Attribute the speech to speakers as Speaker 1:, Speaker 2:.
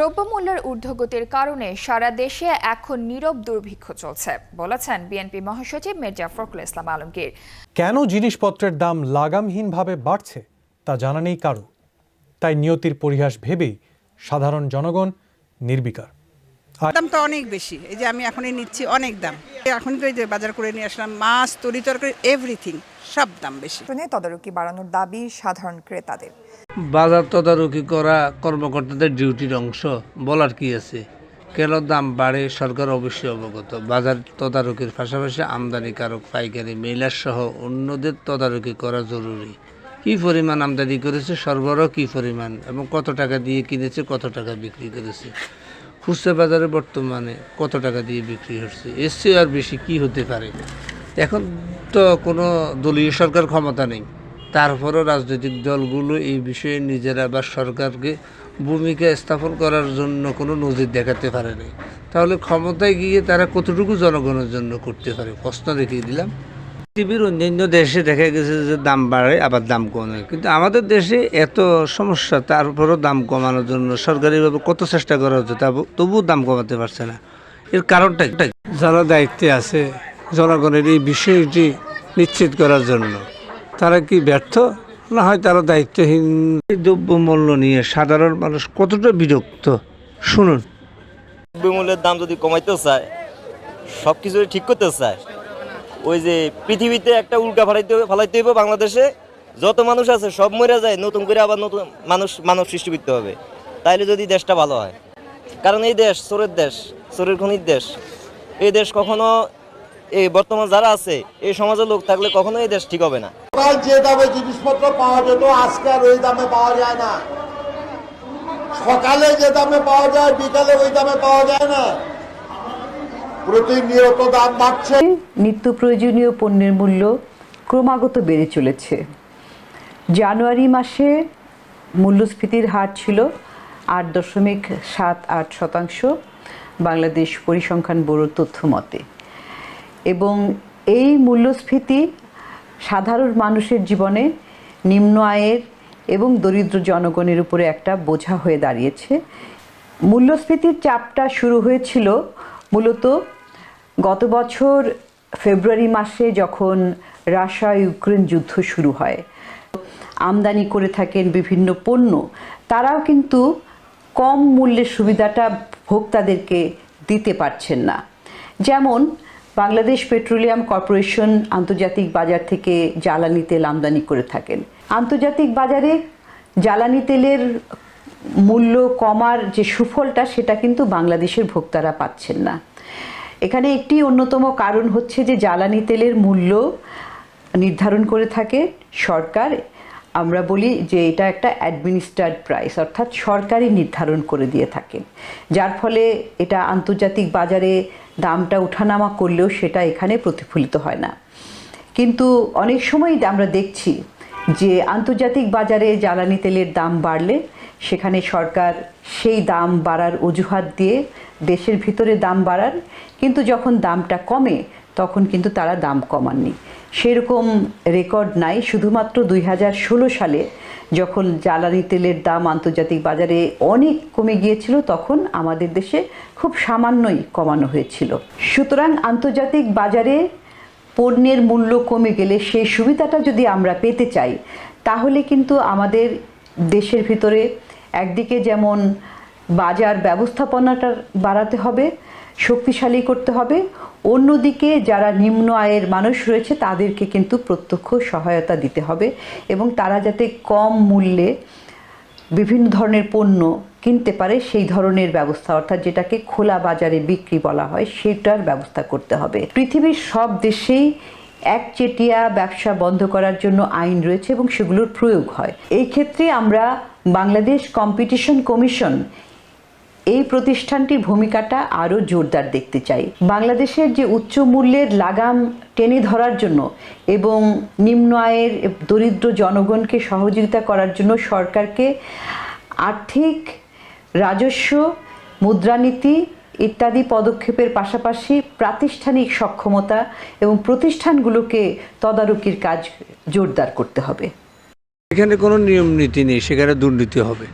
Speaker 1: দ্রব্যমূল্যের ঊর্ধ্বগতির কারণে সারা দেশে এখন নীরব দুর্ভিক্ষ চলছে, বলেছেন বিএনপি মহাসচিব মির্জা ফখরুল ইসলাম আলমগীর।
Speaker 2: কেন জিনিসপত্রের দাম লাগামহীনভাবে বাড়ছে, তা জানা নেই কারও। তাই নিয়তির পরিহাস ভেবেই সাধারণ জনগণ নির্বিকার।
Speaker 3: দাম তো অনেক বেশি। এই যে আমি এখনই নিচ্ছি অনেক দাম। এখন তো এই যে বাজার করে নিয়ে আসলাম মাছ তরি তরকারি এভরিথিং সব দাম বেশি।
Speaker 4: নিয়ে তদারকি বাড়ানোর দাবি সাধারণ ক্রেতাদের।
Speaker 5: বাজার তদারকি করা কর্মকর্তাদের ডিউটির অংশ বলার কি আছে? কেন দাম বাড়ে সরকার অবশ্যই অবগত। বাজার তদারকির পাশাপাশি আমদানিকারক পাইকারি মেলার সহ অন্যদের তদারকি করা জরুরি। কি পরিমাণ আমদানি করেছে সরবরাহ কি পরিমাণ এবং কত টাকা দিয়ে কিনেছে কত টাকা বিক্রি করেছে? খুচরা বাজারে বর্তমানে কত টাকা দিয়ে বিক্রি হচ্ছে? এর চেয়ে আর বেশি কি হতে পারে? এখন তো কোনো দলীয় সরকার ক্ষমতা নেই। তারপরও রাজনৈতিক দলগুলো এই বিষয়ে নিজেরা বা সরকারকে ভূমিকা স্থাপন করার জন্য কোনো নজির দেখাতে পারে নাই। তাহলে ক্ষমতায় গিয়ে তারা কতটুকু জনগণের জন্য করতে পারে? প্রশ্ন রেখে দিলাম। পৃথিবীর অন্যান্য দেশে দেখা গেছে যে দাম বাড়ে, আবার দাম কমে। কিন্তু আমাদের দেশে এত সমস্যা, তারপরও দাম কমানোর জন্য সরকারিভাবে কত চেষ্টা করা হচ্ছে তবুও দাম কমাতে পারছে না। এর কারণটা কি? যারা দায়িত্বে আছে, জনগণের এই বিষয়টি নিশ্চিত করার জন্য, তারা কি ব্যর্থ? না হয় তারা দায়িত্বহীন। এই দ্রব্যমূল্য নিয়ে সাধারণ মানুষ কতটা বিরক্ত? শুনুন।
Speaker 6: দ্রব্যমূল্যের দাম যদি কমাইতে চায় সব কিছু ঠিক করতে চায় ওই যে পৃথিবীতে একটা উল্কা ফালাইতে ফালাইতে হবে বাংলাদেশে। যত মানুষ আছে সব মরে যায়, নতুন করে আবার নতুন মানুষ, মানব সৃষ্টি করতে হবে। তাইলে যদি দেশটা ভালো হয়। কারণ এই দেশ চোরের দেশ চোরের খনির দেশ। এই দেশ কখনো এই বর্তমান যারা আছে, এই সমাজের লোক থাকলে কখনো এই দেশ ঠিক হবে না।
Speaker 7: যে দামে জিনিসপত্র পাওয়া যেত আজকে আর ওই দামে পাওয়া যায় না। সকালে যে দামে পাওয়া যায়, বিকালে ওই দামে পাওয়া যায় না। প্রতিনিয়ত দাম বাড়ছে।
Speaker 8: নিত্য প্রয়োজনীয় পণ্যের মূল্য ক্রমাগত বেড়ে চলেছে। জানুয়ারি মাসে মূল্যস্ফীতির হার ছিল আট দশমিক সাত আট শতাংশ বাংলাদেশ পরিসংখ্যান ব্যুরোর তথ্য মতে। এবং এই মূল্যস্ফীতি সাধারণ মানুষের জীবনে নিম্ন আয়ের এবং দরিদ্র জনগণের উপরে একটা বোঝা হয়ে দাঁড়িয়েছে। মূল্যস্ফীতির চাপটা শুরু হয়েছিল মূলত গত বছর ফেব্রুয়ারি মাসে যখন রাশিয়া ইউক্রেন যুদ্ধ শুরু হয়, আমদানি করে থাকেন বিভিন্ন পণ্য, তারাও কিন্তু কম মূল্যের সুবিধাটা ভোক্তাদেরকে দিতে পারছেন না। যেমন, বাংলাদেশ পেট্রোলিয়াম কর্পোরেশন আন্তর্জাতিক বাজার থেকে জ্বালানি তেল আমদানি করে থাকেন। আন্তর্জাতিক বাজারে জ্বালানি তেলের মূল্য কমার যে সুফলটা, সেটা কিন্তু বাংলাদেশের ভোক্তারা পাচ্ছেন না। এখানে একটি অন্যতম কারণ হচ্ছে যে জ্বালানি তেলের মূল্য নির্ধারণ করে থাকে সরকার। আমরা বলি যে এটা একটা অ্যাডমিনিস্টার্ড প্রাইস অর্থাৎ সরকারই নির্ধারণ করে দিয়ে থাকেন। যার ফলে এটা আন্তর্জাতিক বাজারে দামটা ওঠানামা করলেও সেটা এখানে প্রতিফলিত হয় না। কিন্তু অনেক সময় আমরা দেখছি যে আন্তর্জাতিক বাজারে জ্বালানি তেলের দাম বাড়লে সেখানে সরকার সেই দাম বাড়ার অজুহাত দিয়ে দেশের ভিতরে দাম বাড়ান, কিন্তু যখন দামটা কমে, তখন কিন্তু তারা দাম কমাননি। সেরকম রেকর্ড নাই, শুধুমাত্র দুই হাজার ষোলো সালে যখন জ্বালানি তেলের দাম আন্তর্জাতিক বাজারে অনেক কমে গিয়েছিল, তখন আমাদের দেশে খুব সামান্যই কমানো হয়েছিল। সুতরাং আন্তর্জাতিক বাজারে পণ্যের মূল্য কমে গেলে সেই সুবিধাটা যদি আমরা পেতে চাই, তাহলে কিন্তু আমাদের দেশের ভিতরে একদিকে যেমন বাজার ব্যবস্থাপনাটা বাড়াতে হবে, শক্তিশালী করতে হবে, অন্যদিকে যারা নিম্ন আয়ের মানুষ রয়েছে তাদেরকে কিন্তু প্রত্যক্ষ সহায়তা দিতে হবে এবং তারা যাতে কম মূল্যে বিভিন্ন ধরনের পণ্য কিনতে পারে সেই ধরনের ব্যবস্থা, অর্থাৎ যেটাকে খোলা বাজারে বিক্রি বলা হয়, সেটার ব্যবস্থা করতে হবে। পৃথিবীর সব দেশেই একচেটিয়া ব্যবসা বন্ধ করার জন্য আইন রয়েছে এবং সেগুলোর প্রয়োগ হয়। এই ক্ষেত্রে আমরা বাংলাদেশ কম্পিটিশন কমিশন এই প্রতিষ্ঠানটির ভূমিকাটা আরও জোরদার দেখতে চাই। বাংলাদেশের যে উচ্চ মূল্যের লাগাম টেনে ধরার জন্য এবং নিম্ন আয়ের দরিদ্র জনগণকে সহযোগিতা করার জন্য সরকারকে আর্থিক রাজস্ব, মুদ্রানীতি ইত্যাদি পদক্ষেপের পাশাপাশি প্রাতিষ্ঠানিক সক্ষমতা এবং প্রতিষ্ঠানগুলোকে তদারকির কাজ জোরদার করতে হবে।
Speaker 5: এখানে কোনো নিয়ম নীতি নেই, সেখানে দুর্নীতি হবে।